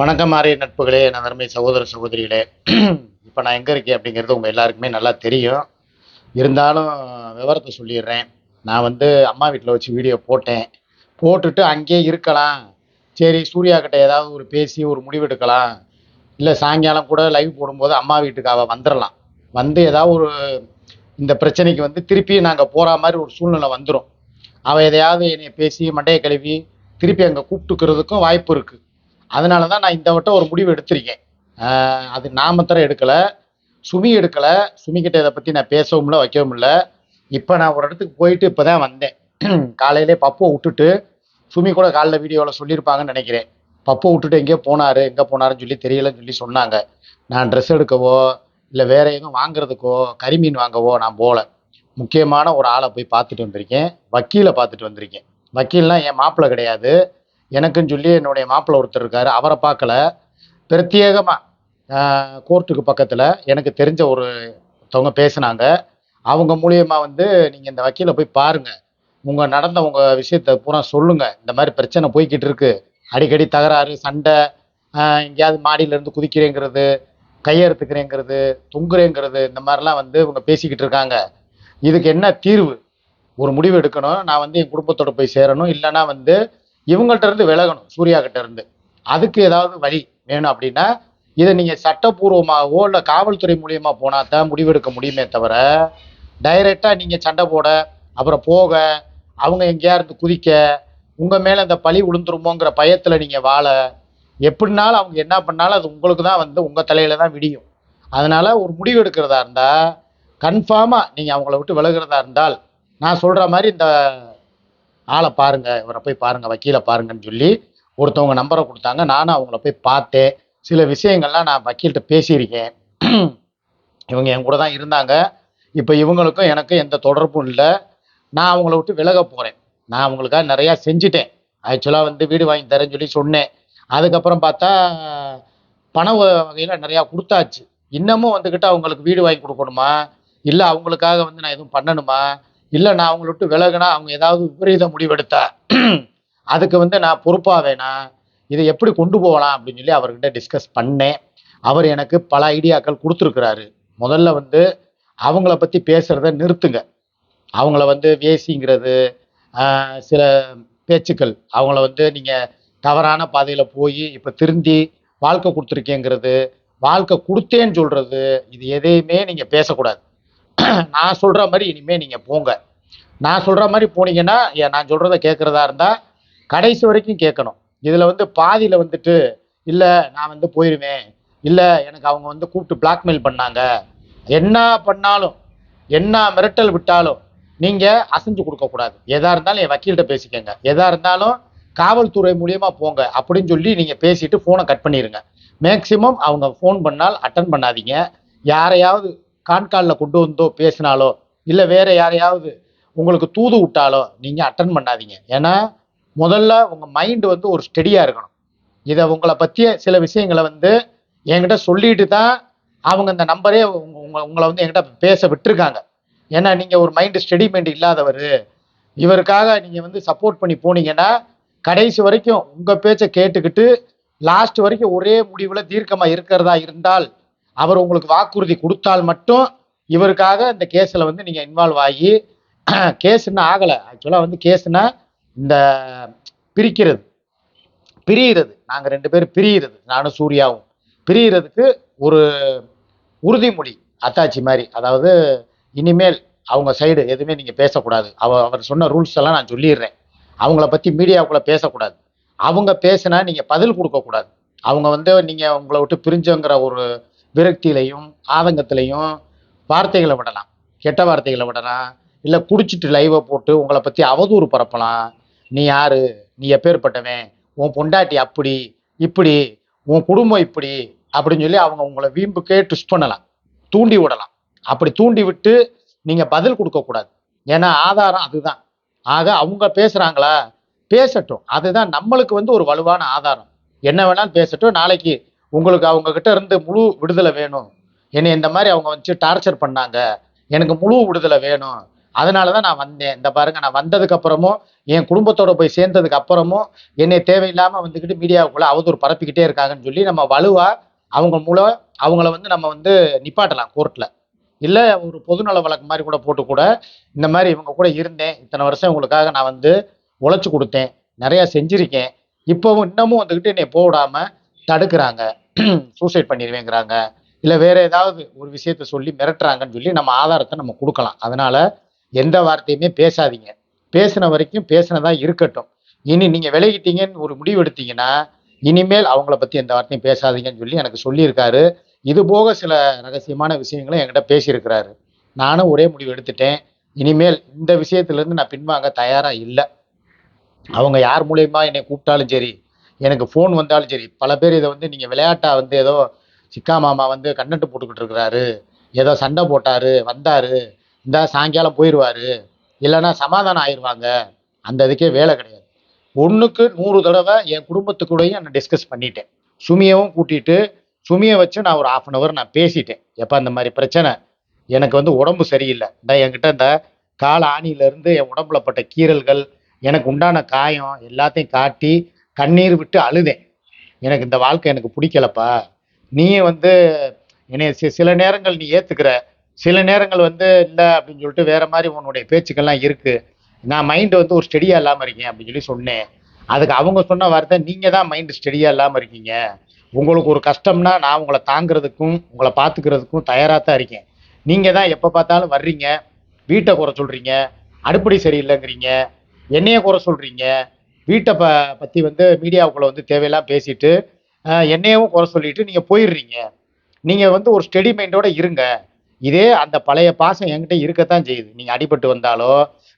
வணக்கம் மாறிய நட்புகளே நான் அருமை சகோதர சகோதரிகளே. இப்போ நான் எங்கே இருக்கேன் அப்படிங்கிறது உங்கள் எல்லாருக்குமே நல்லா தெரியும். இருந்தாலும் விவரத்தை சொல்லிடுறேன். நான் வந்து அம்மா வீட்டில் வச்சு வீடியோ போட்டேன். போட்டுட்டு அங்கேயே இருக்கலாம். சரி சூர்யா கிட்ட ஏதாவது ஒரு பேசி ஒரு முடிவெடுக்கலாம். இல்லை சாயங்காலம் கூட லைவ் போடும்போது அம்மா வீட்டுக்கு அவள் வந்துடலாம் வந்து ஏதாவது ஒரு இந்த பிரச்சனைக்கு வந்து திருப்பி நாங்கள் போகிற மாதிரி ஒரு சூழ்நிலை வந்துடும் அவள் எதையாவது என்னை பேசி மண்டையை கழுவி திருப்பி அங்கே கூப்பிட்டுக்கிறதுக்கும் வாய்ப்பு இருக்குது அதனால தான் நான் இந்த வட்டம் ஒரு முடிவு எடுத்திருக்கேன். அது நான் தர எடுக்கலை. சுமி எடுக்கலை. சுமிக்கிட்ட இதை பற்றி நான் பேசவும் இல்லை வைக்கவும் இல்லை. இப்போ நான் ஒரு இடத்துக்கு போயிட்டு இப்போ தான் வந்தேன். காலையிலே பப்புவை விட்டுட்டு சுமி கூட காலைல வீடியோவில் சொல்லியிருப்பாங்கன்னு நினைக்கிறேன். பப்பை விட்டுட்டு எங்கேயோ போனார் எங்கே போனாருன்னு சொல்லி தெரியலன்னு சொல்லி சொன்னாங்க. நான் ட்ரெஸ் எடுக்கவோ இல்லை வேற எதுவும் வாங்குறதுக்கோ கறிமீன் வாங்கவோ நான் போகல முக்கியமான ஒரு ஆளை போய் பார்த்துட்டு வந்திருக்கேன். வக்கீலை பார்த்துட்டு வந்திருக்கேன். வக்கீல்னால் என் மாப்பிள்ளை கிடையாது. எனக்குன்னு சொல்லி என்னுடைய மாப்பிள்ளை ஒருத்தர் இருக்கார். அவரை பார்க்கல. பிரத்யேகமாக கோர்ட்டுக்கு பக்கத்தில் எனக்கு தெரிஞ்ச ஒரு ஒருத்தவங்க பேசுனாங்க. அவங்க மூலியமாக வந்து நீங்கள் இந்த வக்கீலை போய் பாருங்கள் உங்கள் நடந்த உங்கள் விஷயத்தை பூரா சொல்லுங்கள் இந்த மாதிரி பிரச்சனை போய்கிட்டு இருக்கு. அடிக்கடி தகராறு சண்டை எங்கேயாவது மாடியிலேருந்து குதிக்கிறேங்கிறது கையெழுத்துக்கிறேங்கிறது தொங்குறேங்கிறது இந்த மாதிரிலாம் வந்து இவங்க பேசிக்கிட்டு இருக்காங்க. இதுக்கு என்ன தீர்வு? ஒரு முடிவு எடுக்கணும். நான் வந்து என் குடும்பத்தோடு போய் சேரணும். இல்லைன்னா வந்து இவங்கள்ட்ட இருந்து விலகணும் சூர்யா கிட்ட இருந்து. அதுக்கு ஏதாவது வழி வேணும் அப்படின்னா இதை நீங்கள் சட்டப்பூர்வமாகவோ இல்லை காவல்துறை மூலியமாக போனால் தான் முடிவெடுக்க முடியுமே தவிர டைரெக்டாக நீங்கள் சண்டை போட அப்புறம் போக அவங்க எங்கேயா இருந்து குதிக்க உங்கள் மேலே இந்த பழி விழுந்துருமோங்கிற பயத்தில் நீங்கள் வாழ எப்படினாலும் அவங்க என்ன பண்ணாலும் அது உங்களுக்கு தான் வந்து உங்கள் தலையில தான் விடியும். அதனால் ஒரு முடிவு எடுக்கிறதா இருந்தால் கன்ஃபார்மாக நீங்கள் அவங்கள விட்டு விலகிறதா இருந்தால் நான் சொல்கிற மாதிரி இந்த ஆளை பாருங்க இவரை போய் பாருங்க வக்கீலை பாருங்கன்னு சொல்லி ஒருத்தவங்க நம்பரை கொடுத்தாங்க. நானும் அவங்கள போய் பார்த்தேன். சில விஷயங்கள்லாம் நான் வக்கீல்கிட்ட பேசியிருக்கேன். இவங்க என் கூட தான் இருந்தாங்க. இப்போ இவங்களுக்கும் எனக்கும் எந்த தொடர்பும் இல்லை. நான் அவங்கள விட்டு விலக போகிறேன் நான் அவங்களுக்காக நிறையா செஞ்சுட்டேன். ஆக்சுவலாக வந்து வீடு வாங்கி தரேன்னு சொல்லி சொன்னேன். அதுக்கப்புறம் பார்த்தா பண வகையில் நிறையா கொடுத்தாச்சு. இன்னமும் வந்துக்கிட்டு அவங்களுக்கு வீடு வாங்கி கொடுக்கணுமா? இல்லை அவங்களுக்காக வந்து நான் எதுவும் பண்ணணுமா? இல்லை நான் அவங்கள விட்டு விலகுனா அவங்க ஏதாவது விபரீத முடிவெடுத்தா அதுக்கு வந்து நான் பொறுப்பாக வேணாம் இதை எப்படி கொண்டு போகலாம் அப்படின்னு சொல்லி அவர்கிட்ட டிஸ்கஸ் பண்ணேன். அவர் எனக்கு பல ஐடியாக்கள் கொடுத்துருக்குறாரு. முதல்ல வந்து அவங்கள பற்றி பேசுகிறத நிறுத்துங்க. அவங்கள வந்து வேசிங்கிறது சில பேச்சுக்கள். அவங்கள வந்து நீங்கள் தவறான பாதையில் போய் இப்போ திருந்தி வாழ்க்கை கொடுத்துருக்கேங்கிறது வாழ்க்கை கொடுத்தேன்னு சொல்கிறது இது எதையுமே நீங்கள் பேசக்கூடாது. நான் சொல்கிற மாதிரி இனிமேல் நீங்கள் போங்க. நான் சொல்கிற மாதிரி போனீங்கன்னா ஏன் நான் சொல்கிறத கேட்குறதா இருந்தால் கடைசி வரைக்கும் கேட்கணும் இதில் வந்து பாதியில் வந்துட்டு இல்லை நான் வந்து போயிடுவேன் இல்லை எனக்கு அவங்க வந்து கூப்பிட்டு பிளாக்மெயில் பண்ணாங்க. என்ன பண்ணாலும் என்ன மிரட்டல் விட்டாலும் நீங்கள் அசைஞ்சு கொடுக்கக்கூடாது எதாக இருந்தாலும் என் வக்கீல்கிட்ட பேசிக்கங்க. எதாக இருந்தாலும் காவல்துறை மூலியமாக போங்க. அப்படின்னு சொல்லி நீங்கள் பேசிட்டு ஃபோனை கட் பண்ணிடுங்க மேக்சிமம் அவங்க ஃபோன் பண்ணால் அட்டன் பண்ணாதீங்க. யாரையாவது கான்காலில் கொண்டு வந்தோ பேசினாலோ இல்லை வேற யாரையாவது உங்களுக்கு தூது விட்டாலோ நீங்கள் அட்டன் பண்ணாதீங்க. ஏன்னா முதல்ல உங்கள் மைண்டு வந்து ஒரு ஸ்டெடியாக இருக்கணும். இதை உங்களை பற்றிய சில விஷயங்களை வந்து என்கிட்ட சொல்லிட்டு தான் அவங்க இந்த நம்பரே உங்க உங்களை வந்து என்கிட்ட பேச விட்டுருக்காங்க. ஏன்னா நீங்கள் ஒரு மைண்டு ஸ்டெடிமெண்ட் இல்லாதவர். இவருக்காக நீங்கள் வந்து சப்போர்ட் பண்ணி போனீங்கன்னா கடைசி வரைக்கும் உங்கள் பேச்சை கேட்டுக்கிட்டு லாஸ்ட் வரைக்கும் ஒரே முடிவில் தீர்க்கமாக இருக்கிறதா இருந்தால் அவர் உங்களுக்கு வாக்குறுதி கொடுத்தால் மட்டும் இவருக்காக இந்த கேஸில் வந்து நீங்கள் இன்வால்வ் ஆகி கேஸ் இன்னும் ஆகலை ஆக்சுவலாக வந்து கேஸ்னா இந்த பிரிக்கிறது. பிரியிறது. நாங்கள் ரெண்டு பேரும் பிரியிறது. நானும் சூர்யாவும். பிரியிறதுக்கு ஒரு உறுதிமொழி அத்தாச்சி மாதிரி. அதாவது இனிமேல் அவங்க சைடு எதுவுமே நீங்கள் பேசக்கூடாது. அவ அவர் சொன்ன ரூல்ஸ் எல்லாம் நான் சொல்லிடுறேன். அவங்கள பற்றி மீடியாவுக்குள்ளே பேசக்கூடாது. அவங்க பேசினா நீங்கள் பதில் கொடுக்கக்கூடாது. அவங்க வந்து நீங்கள் உங்களை விட்டு பிரிஞ்சங்கிற ஒரு விரக்தியிலையும் ஆதங்கத்திலையும் வார்த்தைகளை விடலாம். கெட்ட வார்த்தைகளை விடலாம். இல்லை குடிச்சிட்டு லைவை போட்டு உங்களை பற்றி அவதூறு பரப்பலாம். நீ யாரு? நீ எப்பேற்பட்டவன் உன் பொண்டாட்டி அப்படி இப்படி உன் குடும்பம் இப்படி அப்படின்னு சொல்லி அவங்க உங்களை வீம்புக்கே ட்விஸ்ட் பண்ணலாம். தூண்டி விடலாம். அப்படி தூண்டி விட்டு நீங்கள் பதில் கொடுக்கக்கூடாது ஏன்னா ஆதாரம் அதுதான். ஆக அவங்க பேசுகிறாங்களா பேசட்டும். அதுதான் நம்மளுக்கு வந்து ஒரு வலுவான ஆதாரம். என்ன வேணாலும் பேசட்டும். நாளைக்கு உங்களுக்கு அவங்க கிட்ட இருந்து முழு விடுதலை வேணும். என்னை இந்த மாதிரி அவங்க வச்சு டார்ச்சர் பண்ணாங்க. எனக்கு முழு விடுதலை வேணும். அதனால தான் நான் வந்தேன். இந்த பாருங்க நான் வந்ததுக்கு அப்புறமும் என் குடும்பத்தோட போய் சேர்ந்ததுக்கு அப்புறமும் என்னை தேவையில்லாமல் வந்துக்கிட்டு மீடியாவுக்குள்ள அவதூறு பரப்பிக்கிட்டே இருக்காங்கன்னு சொல்லி நம்ம வலுவா அவங்க மூலம் அவங்கள வந்து நம்ம வந்து நிப்பாட்டலாம் கோர்ட்டில் இல்லை ஒரு பொதுநல வழக்கு மாதிரி கூட போட்டு கூட இந்த மாதிரி இவங்க கூட இருந்தேன். இத்தனை வருஷம் இவங்களுக்காக நான் வந்து உழைச்சி கொடுத்தேன். நிறையா செஞ்சுருக்கேன். இப்போவும் இன்னமும் வந்துக்கிட்டு என்னை போடாமல் தடுக்கிறாங்க. சூசைட் பண்ணிடுவேங்கிறாங்க இல்லை வேற ஏதாவது ஒரு விஷயத்த சொல்லி மிரட்டுறாங்கன்னு சொல்லி நம்ம ஆதாரத்தை நம்ம கொடுக்கலாம். அதனால எந்த வார்த்தையுமே பேசாதீங்க. பேசின வரைக்கும் பேசினதா இருக்கட்டும். இனி நீங்கள் விலகிட்டீங்கன்னு ஒரு முடிவு எடுத்தீங்கன்னா இனிமேல் அவங்கள பற்றி எந்த வார்த்தையும் பேசாதீங்கன்னு சொல்லி எனக்கு சொல்லியிருக்காரு. இது போக சில ரகசியமான விஷயங்களும் என்கிட்ட பேசியிருக்கிறாரு. நானும் ஒரே முடிவு எடுத்துட்டேன். இனிமேல் இந்த விஷயத்துலேருந்து நான் பின்வாங்க தயாராக இல்லை. அவங்க யார் மூலயமா என்னை கூப்பிட்டாலும் சரி எனக்கு ஃபோன் வந்தாலும் சரி பல பேர் இதை வந்து நீங்கள் விளையாட்டாக வந்து ஏதோ சிக்கா மாமா வந்து கண்டென்ட் போட்டுக்கிட்டு இருக்கிறாரு. ஏதோ சண்டை போட்டார் வந்தார். இந்த சாயங்காலம் போயிடுவாரு இல்லைன்னா சமாதானம் ஆயிடுவாங்க அந்த இதுக்கே வேலை கிடையாது. ஒன்றுக்கு நூறு தடவை என் குடும்பத்துக்கூடையும் நான் டிஸ்கஸ் பண்ணிட்டேன். சுமியவும் கூட்டிட்டு சுமியை வச்சு நான் ஒரு ஆஃப் அன் ஹவர் நான் பேசிட்டேன். எப்போ அந்த மாதிரி பிரச்சனை? எனக்கு வந்து உடம்பு சரியில்லை. இந்த என்கிட்ட இந்த கால ஆணியிலேருந்து என் உடம்புல பட்ட கீறல்கள் எனக்கு உண்டான காயம் எல்லாத்தையும் காட்டி கண்ணீர் விட்டு அழுதேன். எனக்கு இந்த வாழ்க்கை எனக்கு பிடிக்கலப்பா. நீயே வந்து என்னைய சில நேரங்கள் நீ ஏற்றுக்கிற சில நேரங்கள் வந்து இல்லை அப்படின்னு சொல்லிட்டு வேற மாதிரி உன்னுடைய பேச்சுக்கள்லாம் இருக்குது நான் மைண்டு வந்து ஒரு ஸ்டெடியாக இல்லாமல் இருக்கேன் அப்படின்னு சொல்லி சொன்னேன். அதுக்கு அவங்க சொன்ன வார்த்தை நீங்கள் தான் மைண்டு ஸ்டெடியாக இல்லாமல் இருக்கீங்க. உங்களுக்கு ஒரு கஷ்டம்னா நான் உங்களை தாங்கிறதுக்கும் உங்களை பார்த்துக்கிறதுக்கும் தயாராக தான் இருக்கேன். நீங்கள் தான் எப்போ பார்த்தாலும் வர்றீங்க. வீட்டை குறை சொல்கிறீங்க அடுப்படி சரியில்லைங்கிறீங்க. என்னையை குறை சொல்கிறீங்க வீட்டை ப பற்றி வந்து மீடியாவுக்குள்ளே வந்து தேவையெல்லாம் பேசிட்டு என்னையவும் குறை சொல்லிட்டு நீங்கள் போயிடுறீங்க. நீங்கள் வந்து ஒரு ஸ்டெடி மைண்டோட இருங்க. இதே அந்த பழைய பாசம் என்கிட்ட இருக்கத்தான் செய்யுது. நீங்கள் அடிபட்டு வந்தாலோ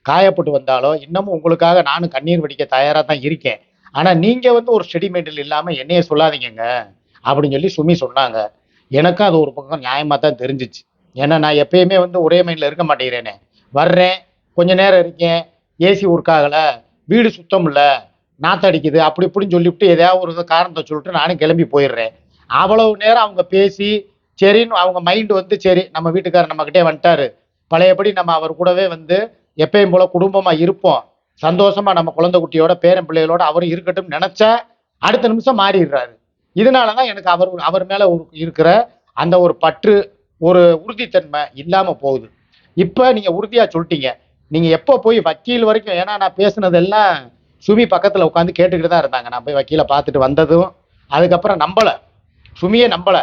காயப்பட்டு வந்தாலோ இன்னமும் உங்களுக்காக நானும் கண்ணீர் வடிக்க தயாராக தான் இருக்கேன். ஆனால் நீங்கள் வந்து ஒரு ஸ்டெடி மைண்டில் இல்லாமல் என்னையே சொல்லாதீங்கங்க. அப்படின்னு சொல்லி சுமி சொன்னாங்க. எனக்கும் அது ஒரு பக்கம் நியாயமாக தான் தெரிஞ்சிச்சு. ஏன்னா நான் எப்பயுமே வந்து ஒரே மைண்டில் இருக்க மாட்டேங்கிறேனே. வர்றேன் கொஞ்ச நேரம் இருக்கேன் ஏசி ஒர்க் ஆகலை வீடு சுத்தம் இல்லை நாத்தடிக்குது அப்படி இப்படின்னு சொல்லிவிட்டு ஏதாவது ஒரு காரணத்தை சொல்லிட்டு நானும் கிளம்பி போயிடுறேன். அவ்வளவு நேரம் அவங்க பேசி சரின்னு அவங்க மைண்டு வந்து சரி நம்ம வீட்டுக்காரர் நம்மக்கிட்டே வந்துட்டாரு. பழையபடி நம்ம அவர் கூடவே வந்து எப்பயும் போல குடும்பமாக இருப்போம். சந்தோஷமாக நம்ம குழந்தை குட்டியோட பேரன் பிள்ளைகளோட அவரும் இருக்கட்டும் நினச்சா அடுத்த நிமிஷம் மாறிடுறாரு. இதனால தான் எனக்கு அவர் அவர் மேலே ஒரு இருக்கிற அந்த ஒரு பற்று ஒரு உறுதித்தன்மை இல்லாமல் போகுது. இப்போ நீங்கள் உறுதியாக சொல்லிட்டீங்க. நீங்க எப்போ போய் வக்கீல் வரைக்கும் ஏன்னா நான் பேசுனதெல்லாம் சுமி பக்கத்தில் உட்காந்து கேட்டுக்கிட்டு தான் இருந்தாங்க. நான் போய் வக்கீலை பார்த்துட்டு வந்ததும் அதுக்கப்புறம் நம்பலை. சுமியே நம்பலை.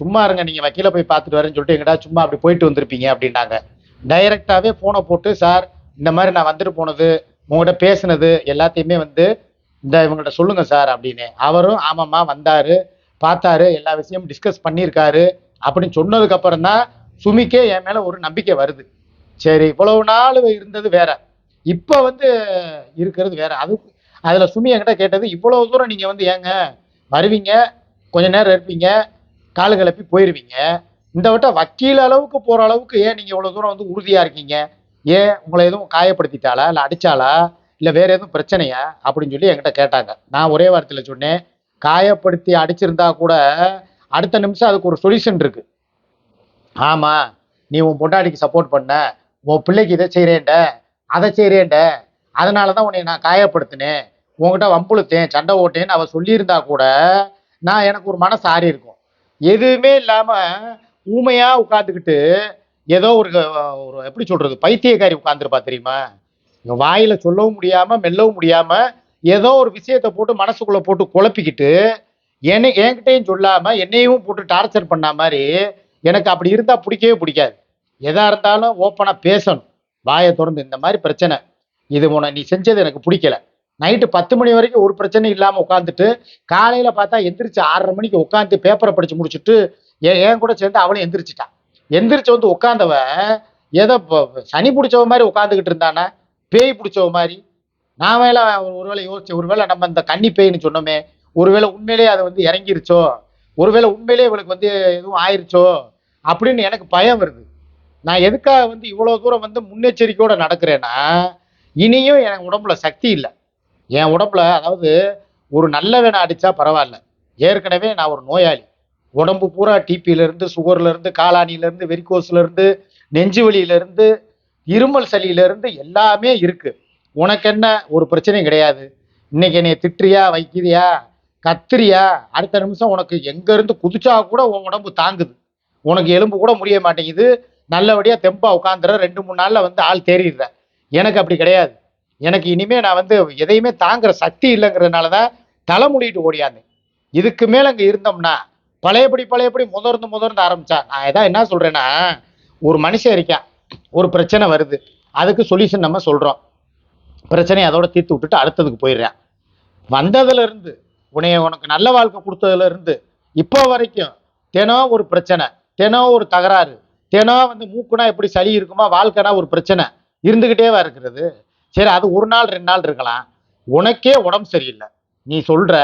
சும்மா இருங்க நீங்கள் வக்கீலை போய் பார்த்துட்டு வரேன்னு சொல்லிட்டு எங்கடா சும்மா அப்படி போயிட்டு வந்திருப்பீங்க அப்படின்னாங்க. டைரெக்டாகவே ஃபோனை போட்டு சார் இந்த மாதிரி நான் வந்துட்டு போனது உங்கள்கிட்ட பேசுனது எல்லாத்தையுமே வந்து இந்த இவங்கள்ட்ட சொல்லுங்க சார் அப்படின்னு. அவரும் ஆமாம்மா வந்தாரு பார்த்தாரு எல்லா விஷயமும் டிஸ்கஸ் பண்ணியிருக்காரு அப்படின்னு சொன்னதுக்கு அப்புறம் தான் சுமிக்கே என் மேல ஒரு நம்பிக்கை வருது. சரி இவ்வளவு நாள் இருந்தது வேற. இப்போ வந்து இருக்கிறது வேற. அது அதுல சுமி என்கிட்ட கேட்டது இவ்வளவு தூரம் நீங்க வந்து ஏங்க வருவீங்க? கொஞ்ச நேரம் இருப்பீங்க காலு கிளப்பி போயிருவீங்க. இந்த வட்டம் வக்கீல் அளவுக்கு போற அளவுக்கு ஏன் நீங்க இவ்வளவு தூரம் வந்து உறுதியா இருக்கீங்க? ஏன் உங்களை எதுவும் காயப்படுத்திட்டாளா? இல்ல அடிச்சாளா? இல்ல வேற எதுவும் பிரச்சனையா? அப்படின்னு சொல்லி என்கிட்ட கேட்டாங்க. நான் ஒரே வாரத்தில் சொன்னேன் காயப்படுத்தி அடிச்சிருந்தா கூட அடுத்த நிமிஷம் அதுக்கு ஒரு சொல்யூஷன் இருக்கு. ஆமா நீ உன் பொண்டாட்டிக்கு சப்போர்ட் பண்ண. உன் பிள்ளைக்கு இதை செய்கிறேன்ட அதை செய்கிறேன்ட அதனால தான் உன்னை நான் காயப்படுத்தினேன். உன்கிட்ட வம்புழுத்தேன் சண்டை ஓட்டேன்னு அவ சொல்லியிருந்தா கூட நான் எனக்கு ஒரு மனசு ஆறி இருக்கும். எதுவுமே இல்லாமல் ஊமையாக உட்காந்துக்கிட்டு ஏதோ ஒரு ஒரு எப்படி சொல்கிறது பைத்தியக்காரி உட்காந்துருப்பா தெரியுமா? வாயில் சொல்லவும் முடியாமல் மெல்லவும் முடியாமல் ஏதோ ஒரு விஷயத்தை போட்டு மனசுக்குள்ளே போட்டு குழப்பிக்கிட்டு என்னை என்கிட்டையும் சொல்லாமல் என்னையும் போட்டு டார்ச்சர் பண்ண மாதிரி எனக்கு அப்படி இருந்தால் பிடிக்கவே பிடிக்காது. எதா இருந்தாலும் ஓப்பனாக பேசணும். வாயை திறந்து இந்த மாதிரி பிரச்சனை. இது உன நீ செஞ்சது எனக்கு பிடிக்கல. நைட்டு பத்து மணி வரைக்கும் ஒரு பிரச்சனையும் இல்லாமல் உட்காந்துட்டு காலையில் பார்த்தா எந்திரிச்சு ஆறரை மணிக்கு உட்காந்து பேப்பரை படித்து முடிச்சுட்டு ஏன் கூட சேர்ந்து அவளும் எந்திரிச்சிட்டான் எந்திரிச்சு வந்து உட்காந்தவ ஏதோ சனி பிடிச்சவ மாதிரி உட்காந்துக்கிட்டு இருந்தானா? பேய் பிடிச்சவ மாதிரி. நான் வேலை ஒருவேளை யோசிச்சேன் ஒருவேளை நம்ம இந்த கன்னி பேய்னு சொன்னோமே ஒருவேளை உண்மையிலேயே அது வந்து இறங்கிருச்சோ? ஒருவேளை உண்மையிலேயே இவளுக்கு வந்து எதுவும் ஆயிருச்சோ? அப்படின்னு எனக்கு பயம் வருது. நான் எதுக்காக வந்து இவ்வளோ தூரம் வந்து முன்னெச்சரிக்கையோட நடக்கிறேன்னா இனியும் என் உடம்புல சக்தி இல்லை. என் உடம்புல அதாவது ஒரு நல்ல வேணை அடித்தா பரவாயில்ல. ஏற்கனவே நான் ஒரு நோயாளி. உடம்பு பூரா டிபியிலேருந்து சுகர்லேருந்து காலானியிலேருந்து வெறிக்கோஸ்லேருந்து நெஞ்சு வலியிலேருந்து இருமல் சளியிலேருந்து எல்லாமே இருக்குது உனக்கு என்ன? ஒரு பிரச்சனையும் கிடையாது. இன்னைக்கு என்னைய திட்டுறியா? வைக்கிறியா? கத்திரியா அடுத்த நிமிஷம் உனக்கு எங்கேருந்து குதிச்சா கூட உன் உடம்பு தாங்குது. உனக்கு எலும்பு கூட முடிய மாட்டேங்குது. நல்லபடியாக தெம்பா உட்காந்துற ரெண்டு மூணு நாளில் வந்து ஆள் தேறிடுறேன் எனக்கு அப்படி கிடையாது. எனக்கு இனிமே நான் வந்து எதையுமே தாங்குற சக்தி இல்லைங்கிறதுனால தான் தலை முடிட்டு ஓடியாந்தேன். இதுக்கு மேலே அங்கே இருந்தோம்னா பழையபடி பழையபடி முதர்ந்து முதர்ந்து ஆரம்பிச்சா நான் எதாவது என்ன சொல்கிறேன்னா ஒரு மனுஷன் இருக்கான். ஒரு பிரச்சனை வருது. அதுக்கு சொல்யூஷன் நம்ம சொல்கிறோம் பிரச்சனையை அதோட தீர்த்து விட்டுட்டு அடுத்ததுக்கு போயிடுறேன். வந்ததுல இருந்து உன்னைய உனக்கு நல்ல வாழ்க்கை கொடுத்ததுலேருந்து இப்போ வரைக்கும் தினம் ஒரு பிரச்சனை தினம் ஒரு தகராறு தினம் வந்து மூக்குனா எப்படி சளி இருக்குமா வாழ்க்கைனா ஒரு பிரச்சனை. இருந்துகிட்டேவா இருக்கிறது. சரி அது ஒரு நாள் ரெண்டு நாள் இருக்கலாம். உனக்கே உடம்பு சரியில்லை. நீ சொல்ற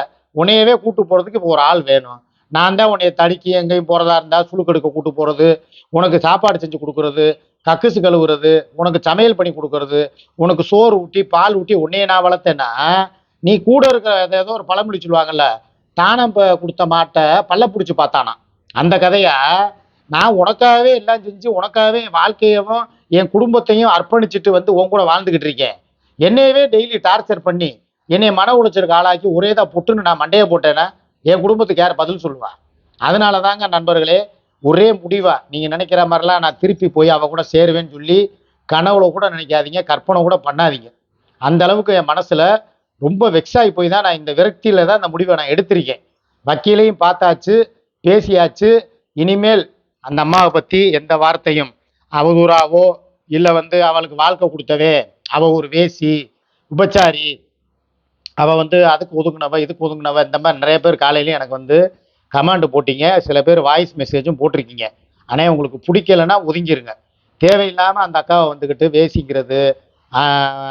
உன்னையவே கூட்டு போறதுக்கு இப்போ ஒரு ஆள் வேணும். நான் தான் உன்னைய தடுக்கி எங்கேயும் போறதா இருந்தா சுழுக்கெடுக்க கூட்டு போறது உனக்கு சாப்பாடு செஞ்சு கொடுக்கறது கக்குசு கழுவுறது உனக்கு சமையல் பண்ணி கொடுக்கறது உனக்கு சோறு ஊட்டி பால் ஊட்டி உன்னைய நான் வளர்த்தேன்னா நீ கூட இருக்கிற ஏதோ ஏதோ ஒரு பழமொழி சொல்லுவாங்கல்ல தானம் கொடுத்த மாட்டை பல்ல பிடிச்சி பார்த்தானா அந்த கதையை நான் உனக்காகவே எல்லாம் செஞ்சு உனக்காகவே என் வாழ்க்கையவும் என் குடும்பத்தையும் அர்ப்பணிச்சுட்டு வந்து உன் கூட வாழ்ந்துகிட்டு இருக்கேன். என்னையவே டெய்லி டார்ச்சர் பண்ணி என்னை மன உளைச்சலுக்கு ஆளாக்கி ஒரே தான் புட்டுன்னு நான் மண்டையை போட்டேன்னா என் குடும்பத்துக்கு யார் பதில் சொல்லுவா? அதனால தாங்க நண்பர்களே ஒரே முடிவா. நீங்கள் நினைக்கிற மாதிரிலாம் நான் திருப்பி போய் அவ கூட சேருவேன்னு சொல்லி கனவுல கூட நினைக்காதீங்க கற்பனை கூட பண்ணாதீங்க. அந்த அளவுக்கு என் மனசில் ரொம்ப வெக்ஸாகி போய் தான் நான் இந்த விரக்தியில் தான் இந்த முடிவை நான் எடுத்திருக்கேன். வக்கீலையும் பார்த்தாச்சு பேசியாச்சு இனிமேல் அந்த அம்மாவை பத்தி எந்த வார்த்தையும் அவதூறாவோ இல்லை வந்து அவளுக்கு வாழ்க்கை கொடுத்தவே அவ ஒரு வேசி உபச்சாரி அவ வந்து அதுக்கு ஒதுங்கினவ இதுக்கு ஒதுங்கினவ இந்த மாதிரி நிறைய பேர் காலையிலயும் எனக்கு வந்து கமாண்டு போட்டீங்க. சில பேர் வாய்ஸ் மெசேஜும் போட்டிருக்கீங்க. ஆனால் உங்களுக்கு பிடிக்கலைன்னா ஒதுங்கிருங்க. தேவையில்லாமல் அந்த அக்காவை வந்துக்கிட்டு வேசிங்கிறது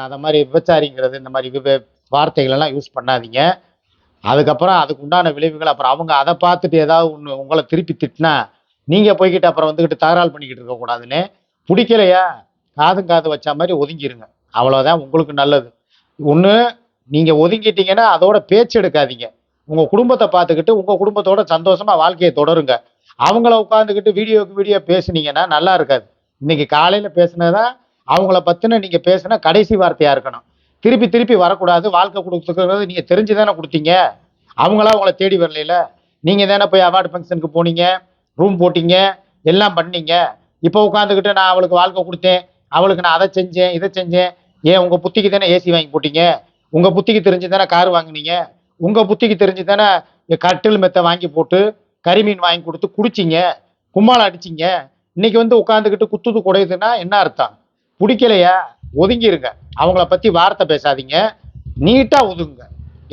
அந்த மாதிரி விபச்சாரிங்கிறது இந்த மாதிரி விப வார்த்தைகள் எல்லாம் யூஸ் பண்ணாதீங்க. அதுக்கப்புறம் அதுக்கு உண்டான விளைவுகள் அப்புறம் அவங்க அதை பார்த்துட்டு ஏதாவது ஒன்று உங்களை திருப்பி திட்டினா நீங்கள் போய்கிட்டு அப்புறம் வந்துக்கிட்டு தகராறு பண்ணிக்கிட்டு இருக்கக்கூடாதுன்னு பிடிக்கலையா? காதும் காது வச்ச மாதிரி ஒதுங்கிருங்க. அவ்வளோதான் உங்களுக்கு நல்லது. ஒன்று நீங்கள் ஒதுங்கிட்டீங்கன்னா அதோட பேச்சு எடுக்காதீங்க. உங்கள் குடும்பத்தை பார்த்துக்கிட்டு உங்கள் குடும்பத்தோட சந்தோஷமாக வாழ்க்கையை தொடருங்க. அவங்கள உட்காந்துக்கிட்டு வீடியோக்கு வீடியோ பேசுனீங்கன்னா நல்லா இருக்காது. இன்னைக்கு காலையில் பேசுனதான் அவங்கள பற்றின நீங்கள் பேசுனா கடைசி வார்த்தையாக இருக்கணும். திருப்பி திருப்பி வரக்கூடாது. வாழ்க்கை கொடுத்துக்கிறது நீங்கள் தெரிஞ்சு தானே கொடுத்தீங்க. அவங்களா உங்களை தேடி வரலையில. நீங்கள் தானே போய் அவார்டு ஃபங்க்ஷனுக்கு போனீங்க. ரூம் போட்டீங்க எல்லாம் பண்ணீங்க. இப்போ உட்காந்துக்கிட்டு நான் அவளுக்கு வாழ்க்கை கொடுத்தேன் அவளுக்கு நான் அதை செஞ்சேன் இதை செஞ்சேன். ஏன் உங்கள் புத்திக்கு தானே ஏசி வாங்கி போட்டீங்க? உங்கள் புத்திக்கு தெரிஞ்சு தானே கார் வாங்கினீங்க? உங்கள் புத்திக்கு தெரிஞ்சு தானே கட்டில் மெத்தை வாங்கி போட்டு கறிமீன் வாங்கி கொடுத்து குடிச்சிங்க கும்மாளம் அடிச்சிங்க. இன்னைக்கு வந்து உட்காந்துக்கிட்டு குத்துது குடையுதுன்னா என்ன அர்த்தம்? பிடிக்கலையா? ஒதுங்கிருங்க. அவங்கள பற்றி வார்த்தை பேசாதீங்க. நீட்டாக ஒதுங்க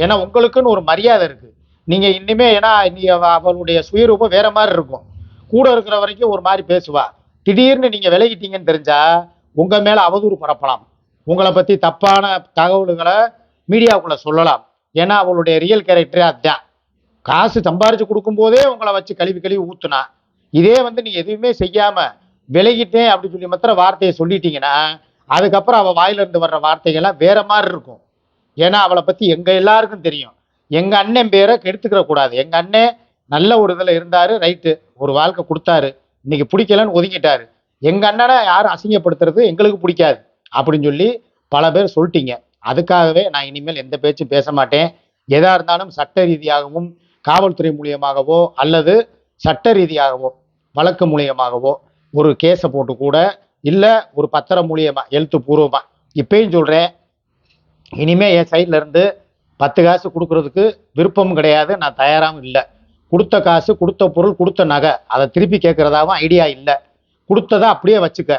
ஏன்னா உங்களுக்குன்னு ஒரு மரியாதை இருக்குது நீங்கள் இனிமே ஏன்னா நீ அவளுடைய சுயரூபம் வேற மாதிரி இருக்கும். கூட இருக்கிற வரைக்கும் ஒரு மாதிரி பேசுவா. திடீர்னு நீங்கள் விலகிட்டீங்கன்னு தெரிஞ்சா உங்கள் மேலே அவதூறு பரப்பலாம். உங்களை பற்றி தப்பான தகவல்களை மீடியாவுக்குள்ள சொல்லலாம். ஏன்னா அவளுடைய ரியல் கேரக்டரே அதுதான் காசு சம்பாரிச்சு கொடுக்கும்போதே உங்களை வச்சு கழுவி கழுவி ஊத்துனா. இதே வந்து நீ எதுவுமே செய்யாம விலகிட்டேன் அப்படின்னு சொல்லி மாத்திரம் வார்த்தையை சொல்லிட்டீங்கன்னா அதுக்கப்புறம் அவள் வாயிலிருந்து வர்ற வார்த்தைகள்லாம் வேற மாதிரி இருக்கும். ஏன்னா அவளை பற்றி எங்கள் எல்லாருக்கும் தெரியும். எங்க அண்ணன் பேரை கெடுத்துக்கிற கூடாது. எங்க அண்ணன் நல்ல ஒரு இதில் இருந்தாரு ரைட்டு. ஒரு வாழ்க்கை கொடுத்தாரு. இன்னைக்கு பிடிக்கலன்னு ஒதுங்கிட்டாரு. எங்க அண்ணனை யாரும் அசிங்கப்படுத்துறது எங்களுக்கு பிடிக்காது. அப்படின்னு சொல்லி பல பேர் சொல்லிட்டீங்க. அதுக்காகவே நான் இனிமேல் எந்த பேச்சும் பேச மாட்டேன். எதா இருந்தாலும் சட்ட ரீதியாகவும் காவல்துறை மூலியமாகவோ அல்லது சட்ட ரீதியாகவோ வழக்கு மூலியமாகவோ ஒரு கேஸை போட்டு கூட இல்லை ஒரு பத்திரம் மூலியமா எழுத்து பூர்வமா. இப்பயும் சொல்றேன். இனிமே என் சைட்ல இருந்து பத்து காசு கொடுக்கறதுக்கு விருப்பமும் கிடையாது நான் தயாராகவும் இல்லை. கொடுத்த காசு கொடுத்த பொருள் கொடுத்த நகை அதை திருப்பி கேட்குறதாவும் ஐடியா இல்லை. கொடுத்ததை அப்படியே வச்சுக்க.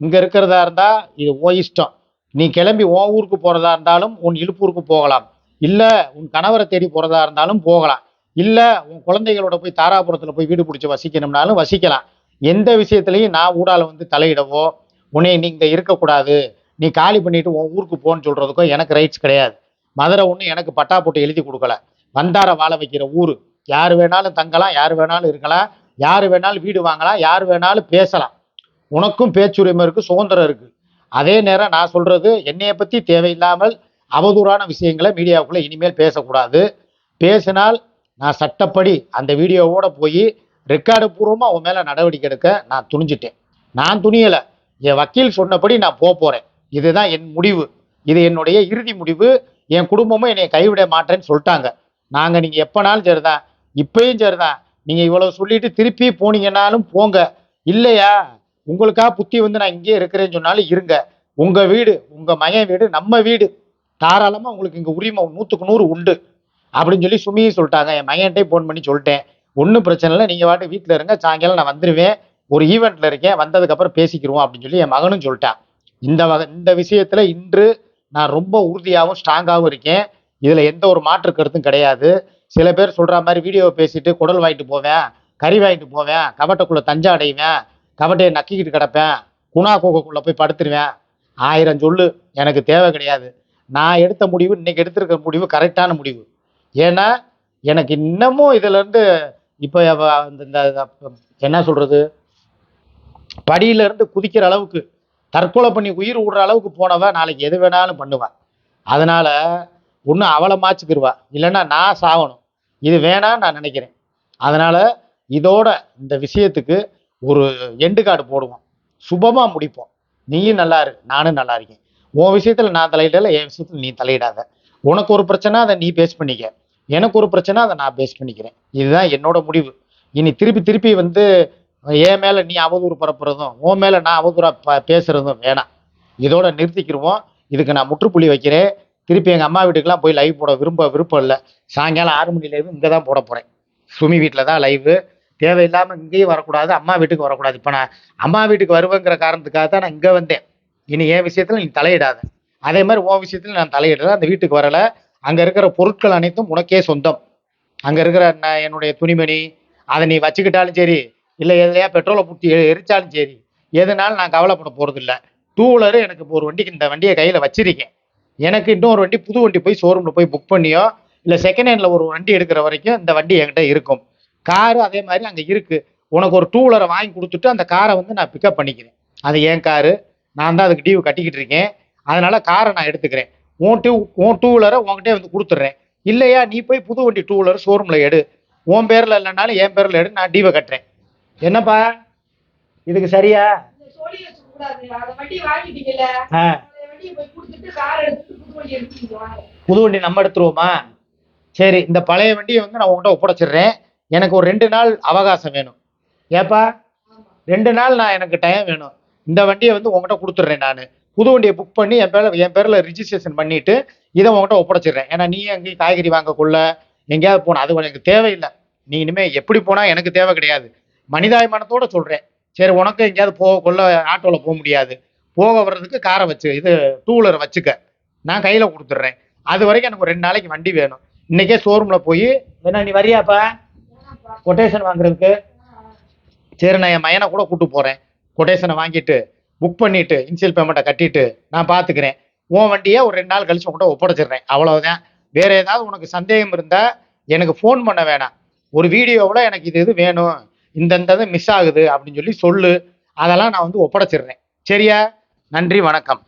இங்கே இருக்கிறதா இருந்தால் இது ஓ இஷ்டம். நீ கிளம்பி உன் ஊருக்கு போகிறதா இருந்தாலும் உன் இழுப்பூருக்கு போகலாம். இல்லை உன் கணவரை தேடி போகிறதா இருந்தாலும் போகலாம். இல்லை உன் குழந்தைகளோட போய் தாராபுரத்தில் போய் வீடு பிடிச்சி வசிக்கணும்னாலும் வசிக்கலாம். எந்த விஷயத்துலையும் நான் ஊடால வந்து தலையிடவோ உன்னை நீங்கள் இருக்கக்கூடாது. நீ காலி பண்ணிட்டு உன் ஊருக்கு போன்னு சொல்கிறதுக்கோ எனக்கு ரைட்ஸ் கிடையாது. மதுரை ஒன்று எனக்கு பட்டா போட்டு எழுதி கொடுக்கல. வந்தார வாழ வைக்கிற ஊர். யார் வேணாலும் தங்கலாம் யார் வேணாலும் இருக்கலாம் யார் வேணாலும் வீடு வாங்கலாம் யார் வேணாலும் பேசலாம். உனக்கும் பேச்சுரிமை இருக்குது சுதந்திரம் இருக்குது அதே நேரம் நான் சொல்கிறது என்னையை பற்றி தேவையில்லாமல் அவதூறான விஷயங்களை மீடியாவுக்குள்ளே இனிமேல் பேசக்கூடாது. பேசினால் நான் சட்டப்படி அந்த வீடியோவோட போய் ரெக்கார்டு பூர்வமாக உன் மேலே நடவடிக்கை எடுக்க நான் துணிஞ்சிட்டேன். நான் துணியலை. என் வக்கீல் சொன்னபடி நான் போக போகிறேன் இதுதான் என் முடிவு. இது என்னுடைய இறுதி முடிவு. என் குடும்பமும் என்னை கைவிட மாட்டேன்னு சொல்லிட்டாங்க. நாங்கள் நீங்கள் எப்போனாலும் சரிதான். இப்பயும் சரிதான். நீங்கள் இவ்வளோ சொல்லிட்டு திருப்பி போனீங்கன்னாலும் போங்க. இல்லையா? உங்களுக்காக புத்தி வந்து நான் இங்கேயே இருக்கிறேன்னு சொன்னாலும் இருங்க. உங்கள் வீடு உங்கள் மகன் வீடு நம்ம வீடு. தாராளமாக உங்களுக்கு இங்கே உரிமை நூற்றுக்கு நூறு உண்டு. அப்படின்னு சொல்லி சுமியும் சொல்லிட்டாங்க. என் மகன்கிட்டே ஃபோன் பண்ணி சொல்லிட்டேன். ஒன்றும் பிரச்சனை இல்லை. நீங்கள் வாட்டு வீட்டில் இருங்க. சாயங்காலம் நான் வந்துடுவேன் ஒரு ஈவெண்ட்டில் இருக்கேன். வந்ததுக்கப்புறம் பேசிக்கிறோம் அப்படின்னு சொல்லி என் மகனும் சொல்லிட்டான். இந்த வகை இந்த விஷயத்தில் இன்று நான் ரொம்ப உறுதியாகவும் ஸ்ட்ராங்காகவும் இருக்கேன். இதில் எந்த ஒரு மாற்று கருத்தும் கிடையாது. சில பேர் சொல்கிற மாதிரி வீடியோவை பேசிட்டு குடல் வாங்கிட்டு போவேன் கறி வாங்கிட்டு போவேன் கவட்டைக்குள்ளே தஞ்சை அடைவேன் கவட்டையை நக்கிக்கிட்டு கிடப்பேன் குணா கோகைக்குள்ளே போய் படுத்துருவேன். ஆயிரம் சொல்லு எனக்கு தேவை கிடையாது. நான் எடுத்த முடிவு இன்னைக்கு எடுத்திருக்க முடிவு கரெக்டான முடிவு. ஏன்னா எனக்கு இன்னமும் இதுலேருந்து இப்போ இந்த- என்ன சொல்கிறது படியிலேருந்து குதிக்கிற அளவுக்கு தற்கொலை பண்ணி உயிர் விடுற அளவுக்கு போனவன் நாளைக்கு எது வேணாலும் பண்ணுவான் அதனால் ஒன்று அவளை மாச்சுக்கிடுவா இல்லைன்னா நான் சாகணும். இது வேணான்னு நான் நினைக்கிறேன். அதனால் இதோட இந்த விஷயத்துக்கு ஒரு எண்டு கார்டு போடுவோம். சுபமாக முடிப்போம். நீயும் நல்லா இரு நானும் நல்லா இருக்கேன். உன் விஷயத்தில் நான் தலையிடல என் விஷயத்தில் நீ தலையிடாத. உனக்கு ஒரு பிரச்சனை அதை நீ பேஸ் பண்ணிக்க. எனக்கு ஒரு பிரச்சனை அதை நான் பேஸ் பண்ணிக்கிறேன். இதுதான் என்னோட முடிவு. இனி திருப்பி திருப்பி வந்து என் மேலே நீ அவதூறு பரப்புறதும் உன் மேலே நான் அவதூறாக ப பேசுகிறதும் வேணாம். இதோட நிறுத்திக்கிடுவோம் இதுக்கு நான் முற்றுப்புள்ளி வைக்கிறேன். திருப்பி எங்கள் அம்மா வீட்டுக்கெலாம் போய் லைவ் போட விரும்ப விருப்பம் இல்லை. சாயங்காலம் ஆறு மணி லைவ் இங்கே தான் போட போகிறேன் சுமி வீட்டில் தான் லைவு தேவையில்லாமல் இங்கேயும் வரக்கூடாது அம்மா வீட்டுக்கு வரக்கூடாது. இப்போ நான் அம்மா வீட்டுக்கு வருவேங்கிற காரணத்துக்காக தான் நான் இங்கே வந்தேன். இனி என் விஷயத்தில் நீ தலையிடாத. அதே மாதிரி உன் விஷயத்தில் நான் தலையிடலை அந்த வீட்டுக்கு வரலை. அங்கே இருக்கிற பொருட்கள் அனைத்தும் உனக்கே சொந்தம். அங்கே இருக்கிற நான் என்னுடைய துணிமணி அதை நீ வச்சுக்கிட்டாலும் சரி இல்லை எதுலையா பெட்ரோலை ஊற்றி எரிச்சாலும் சரி எதுனாலும் நான் கவலைப்பட போகிறதில்ல டூ வீலரு எனக்கு இப்போ ஒரு வண்டிக்கு இந்த வண்டியை கையில் வச்சிருக்கேன். எனக்கு இன்னொரு வண்டி புது வண்டி போய் ஷோரூமில் போய் புக் பண்ணியோ இல்லை செகண்ட் ஹேண்டில் ஒரு வண்டி எடுக்கிற வரைக்கும் இந்த வண்டி என்கிட்ட இருக்கும். காரு அதே மாதிரி அங்கே இருக்குது உனக்கு ஒரு டூ வீலரை வாங்கி கொடுத்துட்டு அந்த காரை வந்து நான் பிக்கப் பண்ணிக்கிறேன். அது என் காரு நான் தான் அதுக்கு டியூ கட்டிக்கிட்டு இருக்கேன். அதனால் காரை நான் எடுத்துக்கிறேன். உன் டூ உன் டூ வீலரை உன்கிட்டே வந்து கொடுத்துட்றேன். இல்லையா நீ போய் புது வண்டி டூ வீலர் ஷோரூமில் எடு. உன் பேரில் இல்லைனாலும் என் பேரில் எடு நான் டியூவை கட்டுறேன். என்னப்பா? இதுக்கு சரியா? புது வண்டி நம்ம எடுத்துருவோமா? சரி இந்த பழைய வண்டியை வந்து நான் உங்கள்கிட்ட ஒப்படைச்சிடுறேன். எனக்கு ஒரு ரெண்டு நாள் அவகாசம் வேணும். ஏப்பா? ரெண்டு நாள் நான் எனக்கு டைம் வேணும். இந்த வண்டியை வந்து உங்கள்கிட்ட கொடுத்துட்றேன் நான். புது வண்டியை புக் பண்ணி என் பேரில் என் பேரில் ரிஜிஸ்ட்ரேஷன் பண்ணிவிட்டு இதை உங்கள்கிட்ட ஒப்படைச்சிடுறேன். ஏன்னா நீ எங்கேயும் காய்கறி வாங்கக்குள்ள எங்கேயாவது போன அது எனக்கு தேவையில்லை. நீ இனிமேல் எப்படி போனால் எனக்கு தேவை கிடையாது. மனிதாபிமானத்தோட சொல்கிறேன் சரி உனக்கு எங்கேயாவது போகக்குள்ள ஆட்டோவில் போக முடியாது. போக வர்றதுக்கு காரை வச்சு இது டூ வீலரை வச்சுக்க. நான் கையில் கொடுத்துட்றேன். அது வரைக்கும் எனக்கு ஒரு ரெண்டு நாளைக்கு வண்டி வேணும். இன்னைக்கே ஷோரூமில் போய் என்ன நீ வரியாப்பா? கொட்டேஷன் வாங்குறதுக்கு? சரி நான் என் மையனை கூட கூப்பிட்டு போகிறேன் கொட்டேஷனை வாங்கிட்டு புக் பண்ணிட்டு இன்சியல் பேமெண்ட்டை கட்டிட்டு நான் பார்த்துக்கிறேன் உன் வண்டியை ஒரு ரெண்டு நாள் கழிச்சு உங்கள்கிட்ட ஒப்படைச்சிடுறேன். அவ்வளவுதான். வேற ஏதாவது உனக்கு சந்தேகம் இருந்தால் எனக்கு ஃபோன் பண்ண வேணாம். ஒரு வீடியோவில் எனக்கு இது இது வேணும். இந்தந்தது மிஸ் ஆகுது அப்படின்னு சொல்லி சொல்லு. அதெல்லாம் நான் வந்து ஒப்படைச்சிடுறேன். சரியா? நன்றி வணக்கம்.